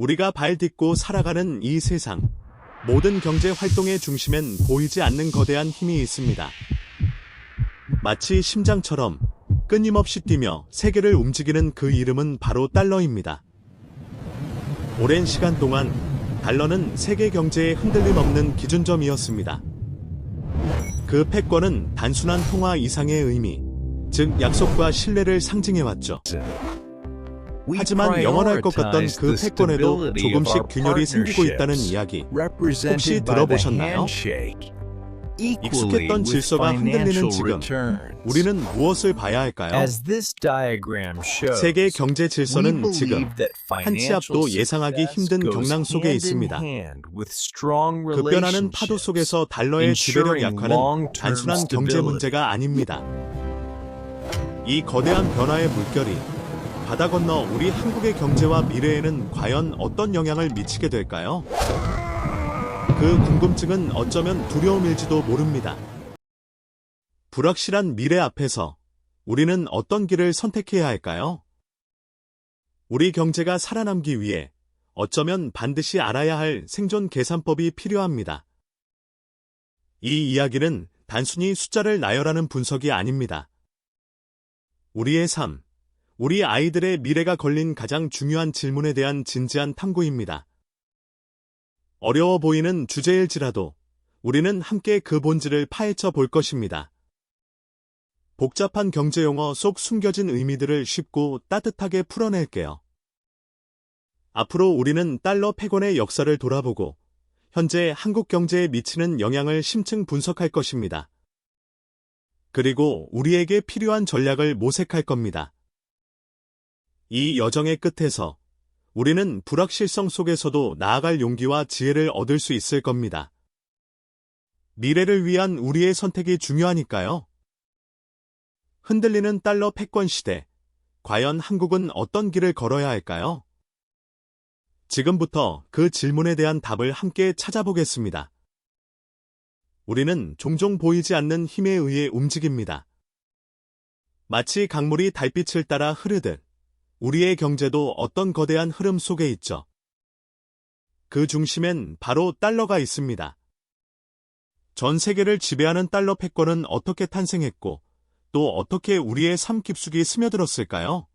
우리가 발 딛고 살아가는 이 세상. 모든 경제 활동의 중심엔 보이지 않는 거대한 힘이 있습니다. 마치 심장처럼 끊임없이 뛰며 세계를 움직이는 그 이름은 바로 달러입니다. 오랜 시간 동안 달러는 세계 경제의 흔들림 없는 기준점이었습니다. 그 패권은 단순한 통화 이상의 의미, 즉 약속과 신뢰를 상징해왔죠. 하지만 영원할 것 같던 그 패권에도 조금씩 균열이 생기고 있다는 이야기 혹시 들어보셨나요? 익숙했던 질서가 흔들리는 지금 우리는 무엇을 봐야 할까요? 세계 경제 질서는 지금 한 치 앞도 예상하기 힘든 경랑 속에 있습니다. 급변하는 파도 속에서 달러의 지배력 약화는 단순한 경제 문제가 아닙니다. 이 거대한 변화의 물결이 바다 건너 우리 한국의 경제와 미래에는 과연 어떤 영향을 미치게 될까요? 그 궁금증은 어쩌면 두려움일지도 모릅니다. 불확실한 미래 앞에서 우리는 어떤 길을 선택해야 할까요? 우리 경제가 살아남기 위해 어쩌면 반드시 알아야 할 생존 계산법이 필요합니다. 이 이야기는 단순히 숫자를 나열하는 분석이 아닙니다. 우리의 삶, 우리 아이들의 미래가 걸린 가장 중요한 질문에 대한 진지한 탐구입니다. 어려워 보이는 주제일지라도 우리는 함께 그 본질을 파헤쳐 볼 것입니다. 복잡한 경제 용어 속 숨겨진 의미들을 쉽고 따뜻하게 풀어낼게요. 앞으로 우리는 달러 패권의 역사를 돌아보고 현재 한국 경제에 미치는 영향을 심층 분석할 것입니다. 그리고 우리에게 필요한 전략을 모색할 겁니다. 이 여정의 끝에서 우리는 불확실성 속에서도 나아갈 용기와 지혜를 얻을 수 있을 겁니다. 미래를 위한 우리의 선택이 중요하니까요. 흔들리는 달러 패권 시대. 과연 한국은 어떤 길을 걸어야 할까요? 지금부터 그 질문에 대한 답을 함께 찾아보겠습니다. 우리는 종종 보이지 않는 힘에 의해 움직입니다. 마치 강물이 달빛을 따라 흐르듯 우리의 경제도 어떤 거대한 흐름 속에 있죠. 그 중심엔 바로 달러가 있습니다. 전 세계를 지배하는 달러 패권은 어떻게 탄생했고 또 어떻게 우리의 삶 깊숙이 스며들었을까요?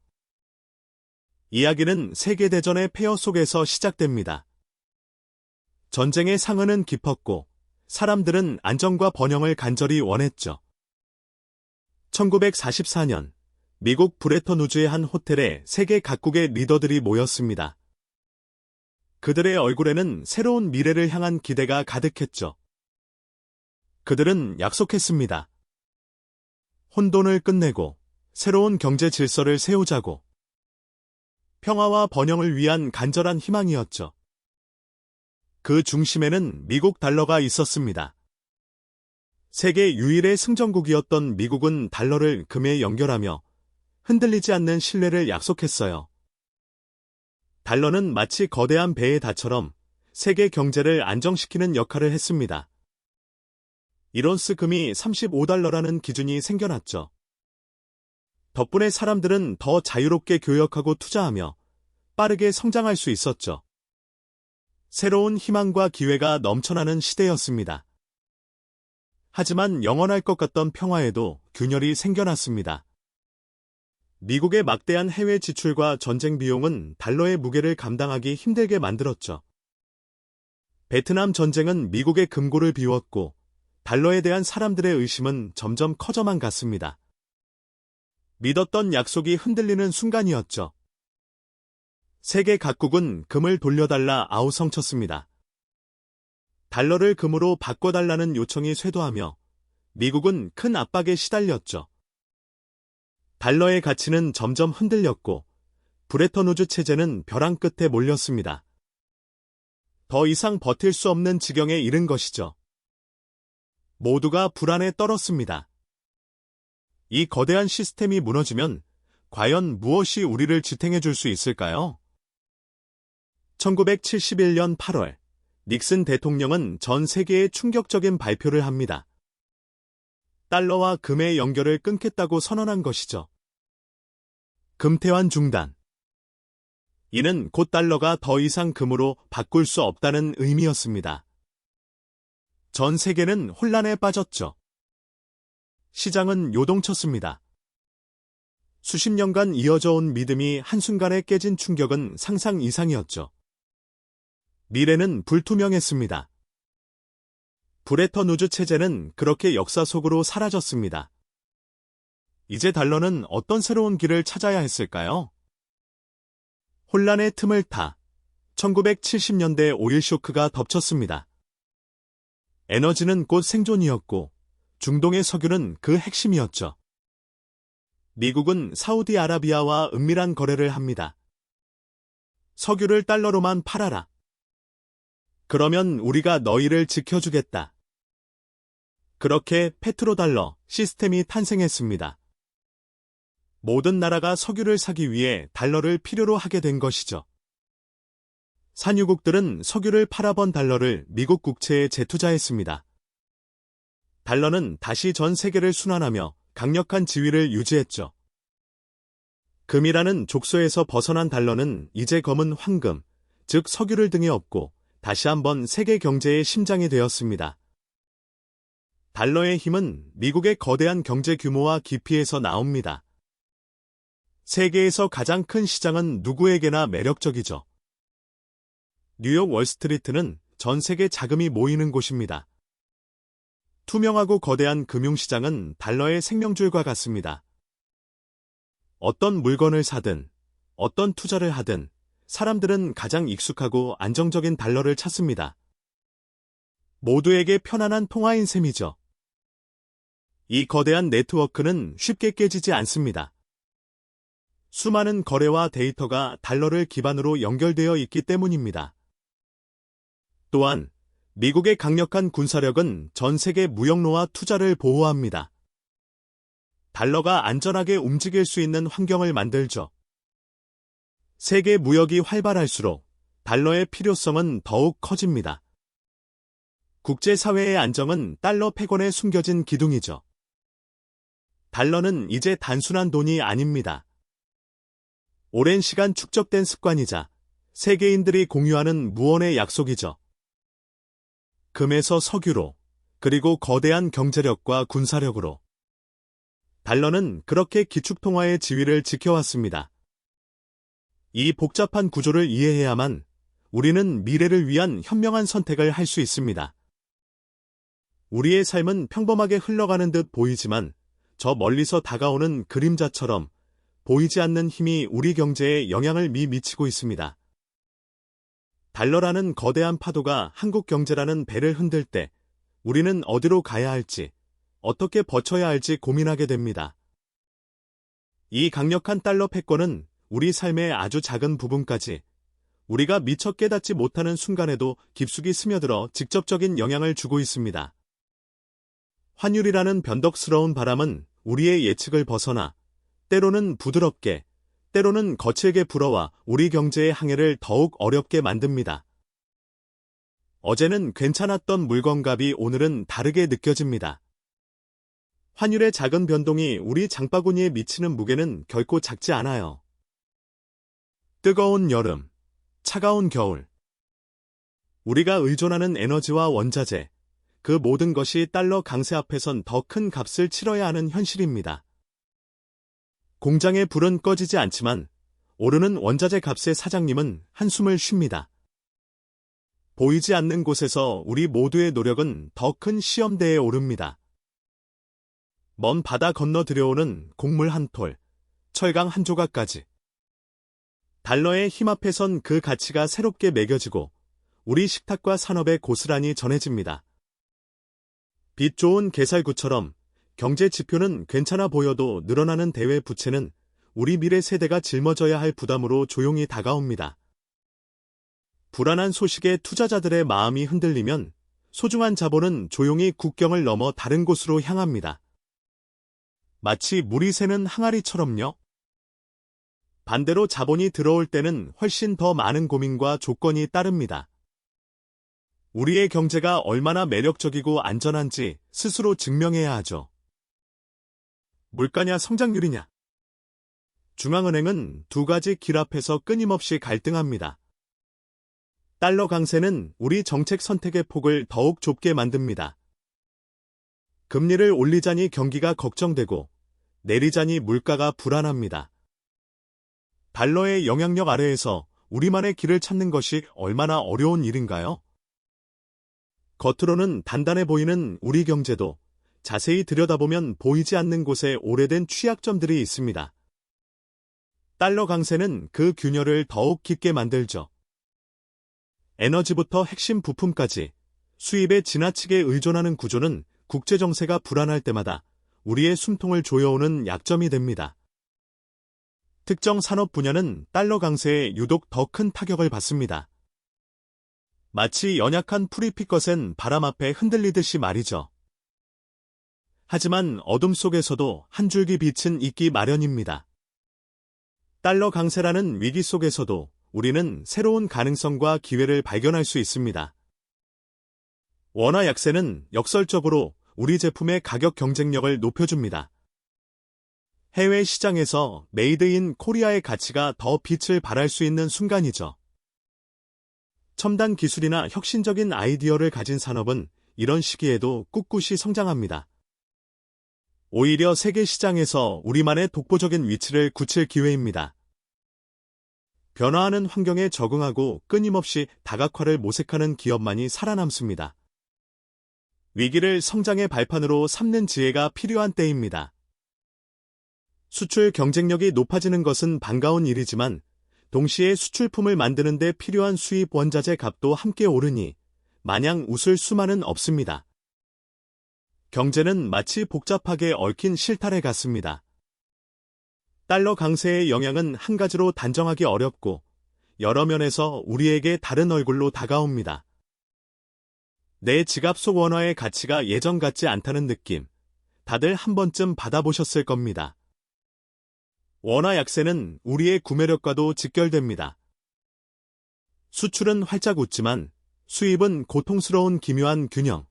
이야기는 세계대전의 폐허 속에서 시작됩니다. 전쟁의 상흔은 깊었고 사람들은 안정과 번영을 간절히 원했죠. 1944년 미국 브레턴우즈의 한 호텔에 세계 각국의 리더들이 모였습니다. 그들의 얼굴에는 새로운 미래를 향한 기대가 가득했죠. 그들은 약속했습니다. 혼돈을 끝내고 새로운 경제 질서를 세우자고 평화와 번영을 위한 간절한 희망이었죠. 그 중심에는 미국 달러가 있었습니다. 세계 유일의 승전국이었던 미국은 달러를 금에 연결하며 흔들리지 않는 신뢰를 약속했어요. 달러는 마치 거대한 배의 다처럼 세계 경제를 안정시키는 역할을 했습니다. 이론스 금이 35달러라는 기준이 생겨났죠. 덕분에 사람들은 더 자유롭게 교역하고 투자하며 빠르게 성장할 수 있었죠. 새로운 희망과 기회가 넘쳐나는 시대였습니다. 하지만 영원할 것 같던 평화에도 균열이 생겨났습니다. 미국의 막대한 해외 지출과 전쟁 비용은 달러의 무게를 감당하기 힘들게 만들었죠. 베트남 전쟁은 미국의 금고를 비웠고 달러에 대한 사람들의 의심은 점점 커져만 갔습니다. 믿었던 약속이 흔들리는 순간이었죠. 세계 각국은 금을 돌려달라 아우성쳤습니다. 달러를 금으로 바꿔달라는 요청이 쇄도하며 미국은 큰 압박에 시달렸죠. 달러의 가치는 점점 흔들렸고 브레턴우즈 체제는 벼랑 끝에 몰렸습니다. 더 이상 버틸 수 없는 지경에 이른 것이죠. 모두가 불안에 떨었습니다. 이 거대한 시스템이 무너지면 과연 무엇이 우리를 지탱해 줄 수 있을까요? 1971년 8월 닉슨 대통령은 전 세계에 충격적인 발표를 합니다. 달러와 금의 연결을 끊겠다고 선언한 것이죠. 금태환 중단 이는 곧 달러가 더 이상 금으로 바꿀 수 없다는 의미였습니다. 전 세계는 혼란에 빠졌죠. 시장은 요동쳤습니다. 수십 년간 이어져 온 믿음이 한순간에 깨진 충격은 상상 이상이었죠. 미래는 불투명했습니다. 브레턴 우즈 체제는 그렇게 역사 속으로 사라졌습니다. 이제 달러는 어떤 새로운 길을 찾아야 했을까요? 혼란의 틈을 타 1970년대 오일 쇼크가 덮쳤습니다. 에너지는 곧 생존이었고 중동의 석유는 그 핵심이었죠. 미국은 사우디아라비아와 은밀한 거래를 합니다. 석유를 달러로만 팔아라. 그러면 우리가 너희를 지켜주겠다. 그렇게 페트로달러 시스템이 탄생했습니다. 모든 나라가 석유를 사기 위해 달러를 필요로 하게 된 것이죠. 산유국들은 석유를 팔아번 달러를 미국 국채에 재투자했습니다. 달러는 다시 전 세계를 순환하며 강력한 지위를 유지했죠. 금이라는 족소에서 벗어난 달러는 이제 검은 황금, 즉 석유를 등에 업고 다시 한번 세계 경제의 심장이 되었습니다. 달러의 힘은 미국의 거대한 경제 규모와 깊이에서 나옵니다. 세계에서 가장 큰 시장은 누구에게나 매력적이죠. 뉴욕 월스트리트는 전 세계 자금이 모이는 곳입니다. 투명하고 거대한 금융시장은 달러의 생명줄과 같습니다. 어떤 물건을 사든, 어떤 투자를 하든, 사람들은 가장 익숙하고 안정적인 달러를 찾습니다. 모두에게 편안한 통화인 셈이죠. 이 거대한 네트워크는 쉽게 깨지지 않습니다. 수많은 거래와 데이터가 달러를 기반으로 연결되어 있기 때문입니다. 또한 미국의 강력한 군사력은 전 세계 무역로와 투자를 보호합니다. 달러가 안전하게 움직일 수 있는 환경을 만들죠. 세계 무역이 활발할수록 달러의 필요성은 더욱 커집니다. 국제사회의 안정은 달러 패권에 숨겨진 기둥이죠. 달러는 이제 단순한 돈이 아닙니다. 오랜 시간 축적된 습관이자 세계인들이 공유하는 무언의 약속이죠. 금에서 석유로, 그리고 거대한 경제력과 군사력으로. 달러는 그렇게 기축통화의 지위를 지켜왔습니다. 이 복잡한 구조를 이해해야만 우리는 미래를 위한 현명한 선택을 할 수 있습니다. 우리의 삶은 평범하게 흘러가는 듯 보이지만 저 멀리서 다가오는 그림자처럼 보이지 않는 힘이 우리 경제에 영향을 미 미치고 있습니다. 달러라는 거대한 파도가 한국 경제라는 배를 흔들 때 우리는 어디로 가야 할지, 어떻게 버텨야 할지 고민하게 됩니다. 이 강력한 달러 패권은 우리 삶의 아주 작은 부분까지 우리가 미처 깨닫지 못하는 순간에도 깊숙이 스며들어 직접적인 영향을 주고 있습니다. 환율이라는 변덕스러운 바람은 우리의 예측을 벗어나 때로는 부드럽게, 때로는 거칠게 불어와 우리 경제의 항해를 더욱 어렵게 만듭니다. 어제는 괜찮았던 물건 값이 오늘은 다르게 느껴집니다. 환율의 작은 변동이 우리 장바구니에 미치는 무게는 결코 작지 않아요. 뜨거운 여름, 차가운 겨울. 우리가 의존하는 에너지와 원자재, 그 모든 것이 달러 강세 앞에선 더 큰 값을 치러야 하는 현실입니다. 공장의 불은 꺼지지 않지만 오르는 원자재 값의 사장님은 한숨을 쉽니다. 보이지 않는 곳에서 우리 모두의 노력은 더 큰 시험대에 오릅니다. 먼 바다 건너 들여오는 곡물 한 톨, 철강 한 조각까지. 달러의 힘 앞에선 그 가치가 새롭게 매겨지고 우리 식탁과 산업에 고스란히 전해집니다. 빛 좋은 개살구처럼 경제 지표는 괜찮아 보여도 늘어나는 대외 부채는 우리 미래 세대가 짊어져야 할 부담으로 조용히 다가옵니다. 불안한 소식에 투자자들의 마음이 흔들리면 소중한 자본은 조용히 국경을 넘어 다른 곳으로 향합니다. 마치 물이 새는 항아리처럼요. 반대로 자본이 들어올 때는 훨씬 더 많은 고민과 조건이 따릅니다. 우리의 경제가 얼마나 매력적이고 안전한지 스스로 증명해야 하죠. 물가냐 성장률이냐. 중앙은행은 두 가지 길 앞에서 끊임없이 갈등합니다. 달러 강세는 우리 정책 선택의 폭을 더욱 좁게 만듭니다. 금리를 올리자니 경기가 걱정되고 내리자니 물가가 불안합니다. 달러의 영향력 아래에서 우리만의 길을 찾는 것이 얼마나 어려운 일인가요? 겉으로는 단단해 보이는 우리 경제도 자세히 들여다보면 보이지 않는 곳에 오래된 취약점들이 있습니다. 달러 강세는 그 균열을 더욱 깊게 만들죠. 에너지부터 핵심 부품까지 수입에 지나치게 의존하는 구조는 국제 정세가 불안할 때마다 우리의 숨통을 조여오는 약점이 됩니다. 특정 산업 분야는 달러 강세에 유독 더 큰 타격을 받습니다. 마치 연약한 프리피컷은 바람 앞에 흔들리듯이 말이죠. 하지만 어둠 속에서도 한 줄기 빛은 있기 마련입니다. 달러 강세라는 위기 속에서도 우리는 새로운 가능성과 기회를 발견할 수 있습니다. 원화 약세는 역설적으로 우리 제품의 가격 경쟁력을 높여줍니다. 해외 시장에서 메이드 인 코리아의 가치가 더 빛을 발할 수 있는 순간이죠. 첨단 기술이나 혁신적인 아이디어를 가진 산업은 이런 시기에도 꿋꿋이 성장합니다. 오히려 세계 시장에서 우리만의 독보적인 위치를 굳힐 기회입니다. 변화하는 환경에 적응하고 끊임없이 다각화를 모색하는 기업만이 살아남습니다. 위기를 성장의 발판으로 삼는 지혜가 필요한 때입니다. 수출 경쟁력이 높아지는 것은 반가운 일이지만 동시에 수출품을 만드는 데 필요한 수입 원자재 값도 함께 오르니 마냥 웃을 수만은 없습니다. 경제는 마치 복잡하게 얽힌 실타래 같습니다. 달러 강세의 영향은 한 가지로 단정하기 어렵고 여러 면에서 우리에게 다른 얼굴로 다가옵니다. 내 지갑 속 원화의 가치가 예전 같지 않다는 느낌, 다들 한 번쯤 받아보셨을 겁니다. 원화 약세는 우리의 구매력과도 직결됩니다. 수출은 활짝 웃지만 수입은 고통스러운 기묘한 균형.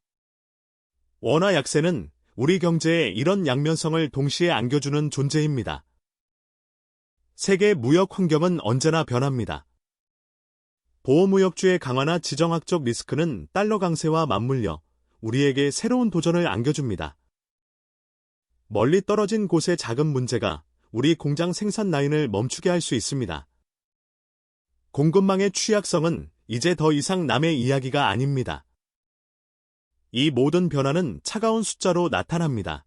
원화 약세는 우리 경제에 이런 양면성을 동시에 안겨주는 존재입니다. 세계 무역 환경은 언제나 변합니다. 보호무역주의 강화나 지정학적 리스크는 달러 강세와 맞물려 우리에게 새로운 도전을 안겨줍니다. 멀리 떨어진 곳의 작은 문제가 우리 공장 생산 라인을 멈추게 할 수 있습니다. 공급망의 취약성은 이제 더 이상 남의 이야기가 아닙니다. 이 모든 변화는 차가운 숫자로 나타납니다.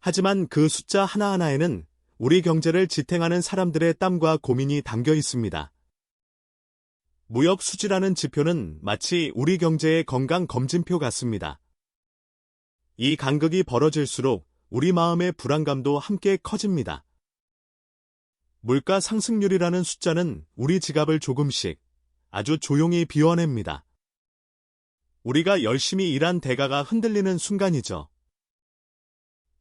하지만 그 숫자 하나하나에는 우리 경제를 지탱하는 사람들의 땀과 고민이 담겨 있습니다. 무역 수지라는 지표는 마치 우리 경제의 건강 검진표 같습니다. 이 간극이 벌어질수록 우리 마음의 불안감도 함께 커집니다. 물가 상승률이라는 숫자는 우리 지갑을 조금씩 아주 조용히 비워냅니다. 우리가 열심히 일한 대가가 흔들리는 순간이죠.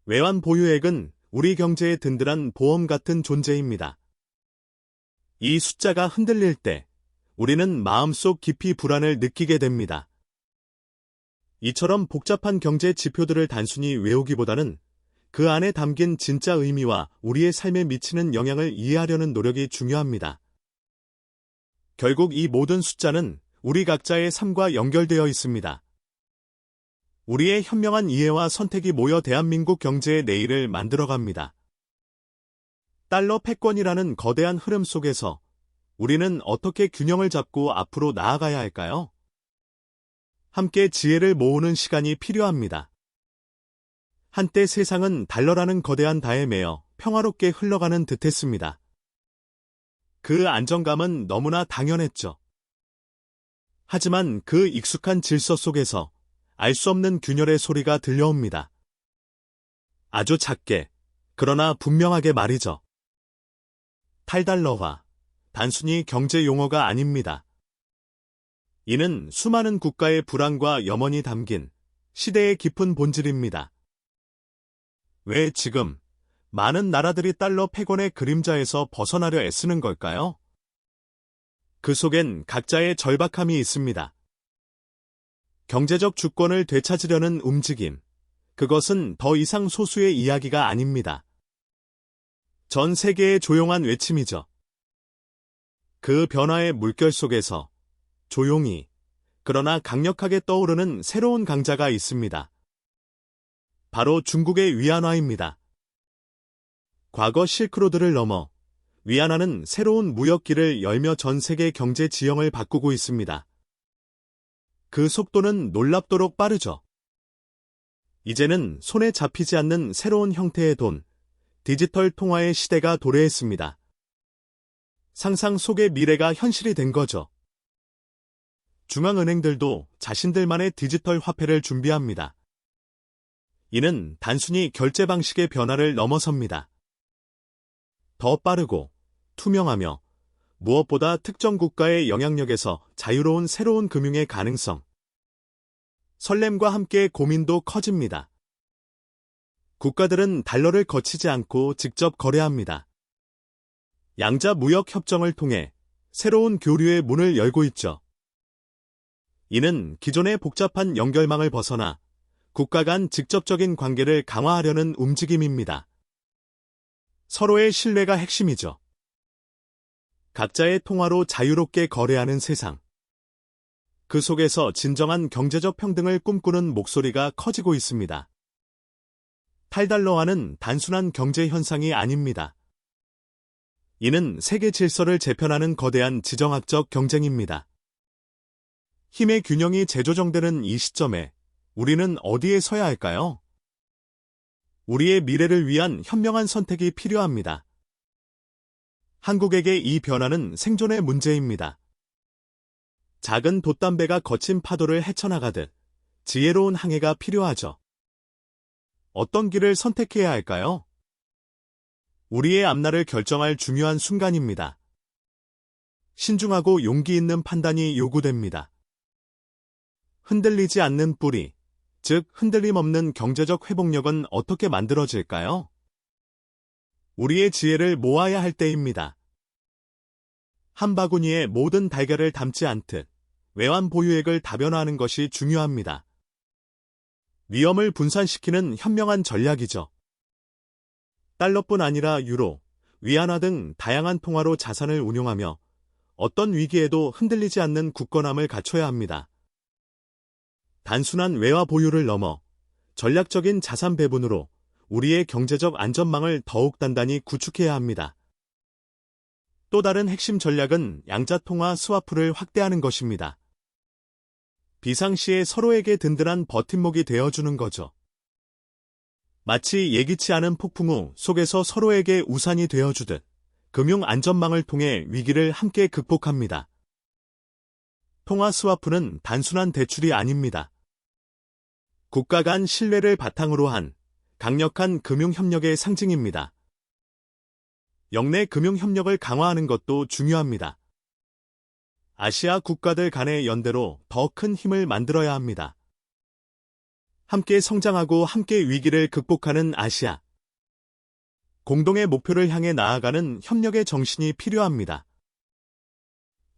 외환 보유액은 우리 경제의 든든한 보험 같은 존재입니다. 이 숫자가 흔들릴 때 우리는 마음속 깊이 불안을 느끼게 됩니다. 이처럼 복잡한 경제 지표들을 단순히 외우기보다는 그 안에 담긴 진짜 의미와 우리의 삶에 미치는 영향을 이해하려는 노력이 중요합니다. 결국 이 모든 숫자는 우리 각자의 삶과 연결되어 있습니다. 우리의 현명한 이해와 선택이 모여 대한민국 경제의 내일을 만들어갑니다. 달러 패권이라는 거대한 흐름 속에서 우리는 어떻게 균형을 잡고 앞으로 나아가야 할까요? 함께 지혜를 모으는 시간이 필요합니다. 한때 세상은 달러라는 거대한 다에 매여 평화롭게 흘러가는 듯했습니다. 그 안정감은 너무나 당연했죠. 하지만 그 익숙한 질서 속에서 알 수 없는 균열의 소리가 들려옵니다. 아주 작게, 그러나 분명하게 말이죠. 탈달러화, 단순히 경제 용어가 아닙니다. 이는 수많은 국가의 불안과 염원이 담긴 시대의 깊은 본질입니다. 왜 지금 많은 나라들이 달러 패권의 그림자에서 벗어나려 애쓰는 걸까요? 그 속엔 각자의 절박함이 있습니다. 경제적 주권을 되찾으려는 움직임. 그것은 더 이상 소수의 이야기가 아닙니다. 전 세계의 조용한 외침이죠. 그 변화의 물결 속에서 조용히 그러나 강력하게 떠오르는 새로운 강자가 있습니다. 바로 중국의 위안화입니다. 과거 실크로드를 넘어 위안화는 새로운 무역길을 열며 전 세계 경제 지형을 바꾸고 있습니다. 그 속도는 놀랍도록 빠르죠. 이제는 손에 잡히지 않는 새로운 형태의 돈, 디지털 통화의 시대가 도래했습니다. 상상 속의 미래가 현실이 된 거죠. 중앙은행들도 자신들만의 디지털 화폐를 준비합니다. 이는 단순히 결제 방식의 변화를 넘어섭니다. 더 빠르고 투명하며 무엇보다 특정 국가의 영향력에서 자유로운 새로운 금융의 가능성. 설렘과 함께 고민도 커집니다. 국가들은 달러를 거치지 않고 직접 거래합니다. 양자 무역 협정을 통해 새로운 교류의 문을 열고 있죠. 이는 기존의 복잡한 연결망을 벗어나 국가 간 직접적인 관계를 강화하려는 움직임입니다. 서로의 신뢰가 핵심이죠. 각자의 통화로 자유롭게 거래하는 세상. 그 속에서 진정한 경제적 평등을 꿈꾸는 목소리가 커지고 있습니다. 탈달러화는 단순한 경제 현상이 아닙니다. 이는 세계 질서를 재편하는 거대한 지정학적 경쟁입니다. 힘의 균형이 재조정되는 이 시점에 우리는 어디에 서야 할까요? 우리의 미래를 위한 현명한 선택이 필요합니다. 한국에게 이 변화는 생존의 문제입니다. 작은 돛담배가 거친 파도를 헤쳐나가듯 지혜로운 항해가 필요하죠. 어떤 길을 선택해야 할까요? 우리의 앞날을 결정할 중요한 순간입니다. 신중하고 용기 있는 판단이 요구됩니다. 흔들리지 않는 뿌리, 즉 흔들림 없는 경제적 회복력은 어떻게 만들어질까요? 우리의 지혜를 모아야 할 때입니다. 한 바구니에 모든 달걀을 담지 않듯 외환 보유액을 다변화하는 것이 중요합니다. 위험을 분산시키는 현명한 전략이죠. 달러뿐 아니라 유로, 위안화 등 다양한 통화로 자산을 운용하며 어떤 위기에도 흔들리지 않는 굳건함을 갖춰야 합니다. 단순한 외화 보유를 넘어 전략적인 자산 배분으로 우리의 경제적 안전망을 더욱 단단히 구축해야 합니다. 또 다른 핵심 전략은 양자 통화 스와프를 확대하는 것입니다. 비상시에 서로에게 든든한 버팀목이 되어주는 거죠. 마치 예기치 않은 폭풍 후 속에서 서로에게 우산이 되어주듯 금융 안전망을 통해 위기를 함께 극복합니다. 통화 스와프는 단순한 대출이 아닙니다. 국가 간 신뢰를 바탕으로 한 강력한 금융 협력의 상징입니다. 영내 금융협력을 강화하는 것도 중요합니다. 아시아 국가들 간의 연대로 더 큰 힘을 만들어야 합니다. 함께 성장하고 함께 위기를 극복하는 아시아. 공동의 목표를 향해 나아가는 협력의 정신이 필요합니다.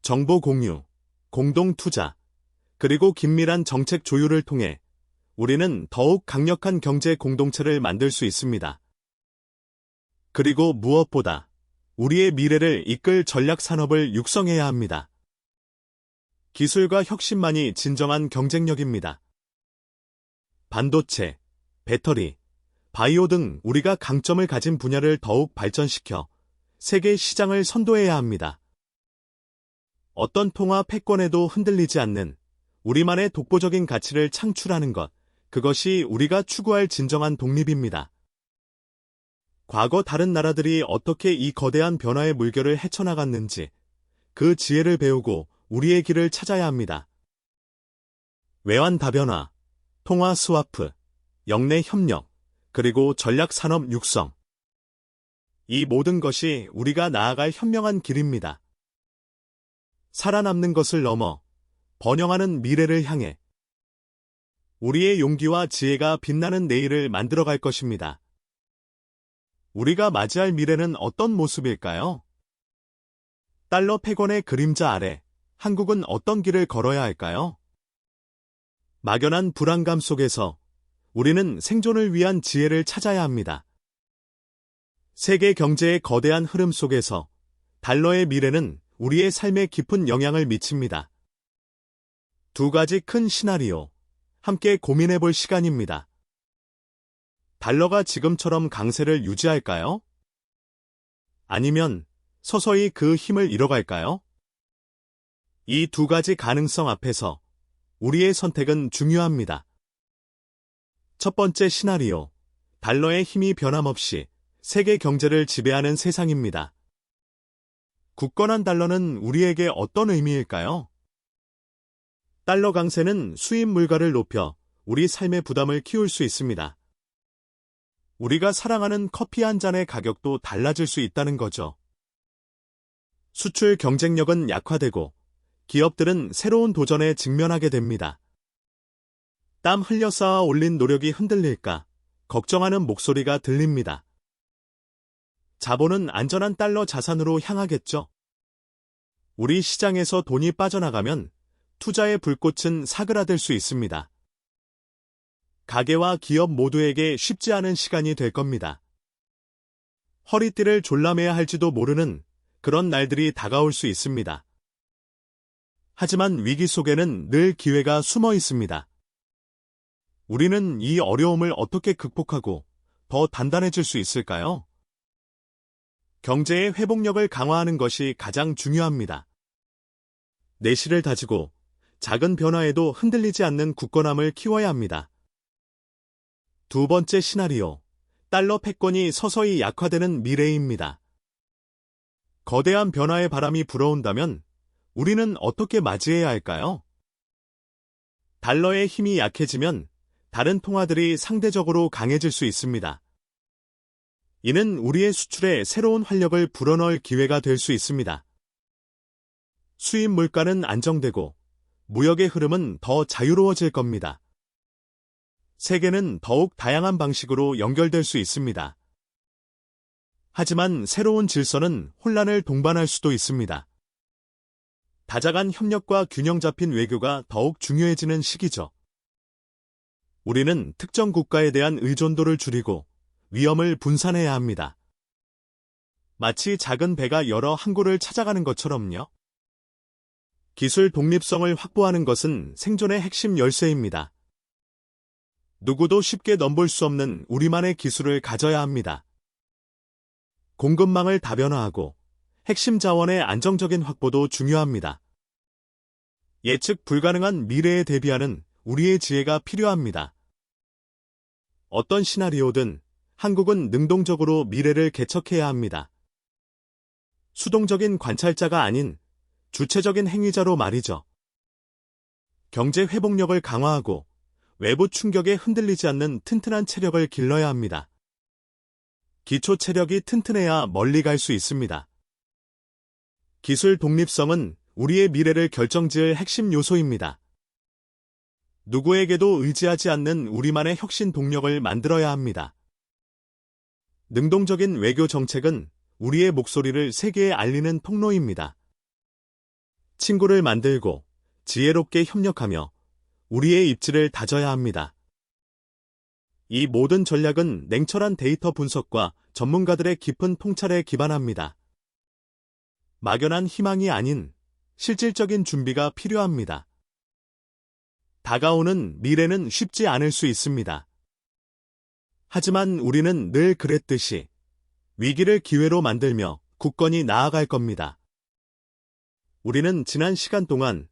정보 공유, 공동 투자, 그리고 긴밀한 정책 조율을 통해 우리는 더욱 강력한 경제 공동체를 만들 수 있습니다. 그리고 무엇보다 우리의 미래를 이끌 전략 산업을 육성해야 합니다. 기술과 혁신만이 진정한 경쟁력입니다. 반도체, 배터리, 바이오 등 우리가 강점을 가진 분야를 더욱 발전시켜 세계 시장을 선도해야 합니다. 어떤 통화 패권에도 흔들리지 않는 우리만의 독보적인 가치를 창출하는 것, 그것이 우리가 추구할 진정한 독립입니다. 과거 다른 나라들이 어떻게 이 거대한 변화의 물결을 헤쳐나갔는지 그 지혜를 배우고 우리의 길을 찾아야 합니다. 외환 다변화, 통화 스와프, 영내 협력, 그리고 전략 산업 육성. 이 모든 것이 우리가 나아갈 현명한 길입니다. 살아남는 것을 넘어 번영하는 미래를 향해 우리의 용기와 지혜가 빛나는 내일을 만들어갈 것입니다. 우리가 맞이할 미래는 어떤 모습일까요? 달러 패권의 그림자 아래 한국은 어떤 길을 걸어야 할까요? 막연한 불안감 속에서 우리는 생존을 위한 지혜를 찾아야 합니다. 세계 경제의 거대한 흐름 속에서 달러의 미래는 우리의 삶에 깊은 영향을 미칩니다. 두 가지 큰 시나리오, 함께 고민해 볼 시간입니다. 달러가 지금처럼 강세를 유지할까요? 아니면 서서히 그 힘을 잃어갈까요? 이 두 가지 가능성 앞에서 우리의 선택은 중요합니다. 첫 번째 시나리오, 달러의 힘이 변함없이 세계 경제를 지배하는 세상입니다. 굳건한 달러는 우리에게 어떤 의미일까요? 달러 강세는 수입 물가를 높여 우리 삶의 부담을 키울 수 있습니다. 우리가 사랑하는 커피 한 잔의 가격도 달라질 수 있다는 거죠. 수출 경쟁력은 약화되고 기업들은 새로운 도전에 직면하게 됩니다. 땀 흘려 쌓아 올린 노력이 흔들릴까 걱정하는 목소리가 들립니다. 자본은 안전한 달러 자산으로 향하겠죠. 우리 시장에서 돈이 빠져나가면 투자의 불꽃은 사그라들 수 있습니다. 가게와 기업 모두에게 쉽지 않은 시간이 될 겁니다. 허리띠를 졸라매야 할지도 모르는 그런 날들이 다가올 수 있습니다. 하지만 위기 속에는 늘 기회가 숨어 있습니다. 우리는 이 어려움을 어떻게 극복하고 더 단단해질 수 있을까요? 경제의 회복력을 강화하는 것이 가장 중요합니다. 내실을 다지고 작은 변화에도 흔들리지 않는 굳건함을 키워야 합니다. 두 번째 시나리오, 달러 패권이 서서히 약화되는 미래입니다. 거대한 변화의 바람이 불어온다면 우리는 어떻게 맞이해야 할까요? 달러의 힘이 약해지면 다른 통화들이 상대적으로 강해질 수 있습니다. 이는 우리의 수출에 새로운 활력을 불어넣을 기회가 될 수 있습니다. 수입 물가는 안정되고 무역의 흐름은 더 자유로워질 겁니다. 세계는 더욱 다양한 방식으로 연결될 수 있습니다. 하지만 새로운 질서는 혼란을 동반할 수도 있습니다. 다자간 협력과 균형 잡힌 외교가 더욱 중요해지는 시기죠. 우리는 특정 국가에 대한 의존도를 줄이고 위험을 분산해야 합니다. 마치 작은 배가 여러 항구를 찾아가는 것처럼요. 기술 독립성을 확보하는 것은 생존의 핵심 열쇠입니다. 누구도 쉽게 넘볼 수 없는 우리만의 기술을 가져야 합니다. 공급망을 다변화하고 핵심 자원의 안정적인 확보도 중요합니다. 예측 불가능한 미래에 대비하는 우리의 지혜가 필요합니다. 어떤 시나리오든 한국은 능동적으로 미래를 개척해야 합니다. 수동적인 관찰자가 아닌 주체적인 행위자로 말이죠. 경제 회복력을 강화하고 외부 충격에 흔들리지 않는 튼튼한 체력을 길러야 합니다. 기초 체력이 튼튼해야 멀리 갈 수 있습니다. 기술 독립성은 우리의 미래를 결정지을 핵심 요소입니다. 누구에게도 의지하지 않는 우리만의 혁신 동력을 만들어야 합니다. 능동적인 외교 정책은 우리의 목소리를 세계에 알리는 통로입니다. 친구를 만들고 지혜롭게 협력하며 우리의 입지를 다져야 합니다. 이 모든 전략은 냉철한 데이터 분석과 전문가들의 깊은 통찰에 기반합니다. 막연한 희망이 아닌 실질적인 준비가 필요합니다. 다가오는 미래는 쉽지 않을 수 있습니다. 하지만 우리는 늘 그랬듯이 위기를 기회로 만들며 굳건히 나아갈 겁니다. 우리는 지난 시간 동안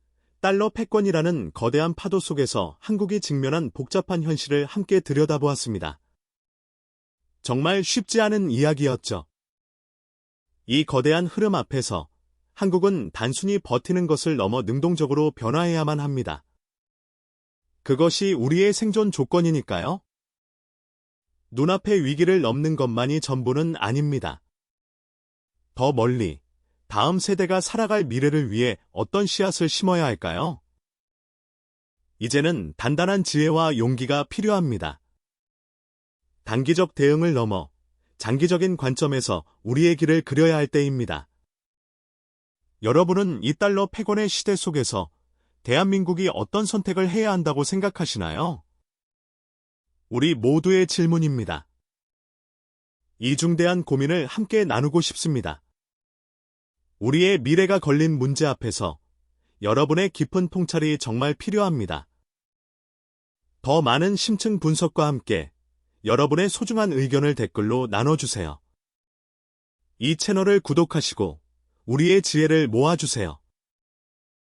달러 패권이라는 거대한 파도 속에서 한국이 직면한 복잡한 현실을 함께 들여다보았습니다. 정말 쉽지 않은 이야기였죠. 이 거대한 흐름 앞에서 한국은 단순히 버티는 것을 넘어 능동적으로 변화해야만 합니다. 그것이 우리의 생존 조건이니까요. 눈앞의 위기를 넘는 것만이 전부는 아닙니다. 더 멀리, 다음 세대가 살아갈 미래를 위해 어떤 씨앗을 심어야 할까요? 이제는 단단한 지혜와 용기가 필요합니다. 단기적 대응을 넘어 장기적인 관점에서 우리의 길을 그려야 할 때입니다. 여러분은 이 달러 패권의 시대 속에서 대한민국이 어떤 선택을 해야 한다고 생각하시나요? 우리 모두의 질문입니다. 이 중대한 고민을 함께 나누고 싶습니다. 우리의 미래가 걸린 문제 앞에서 여러분의 깊은 통찰이 정말 필요합니다. 더 많은 심층 분석과 함께 여러분의 소중한 의견을 댓글로 나눠주세요. 이 채널을 구독하시고 우리의 지혜를 모아주세요.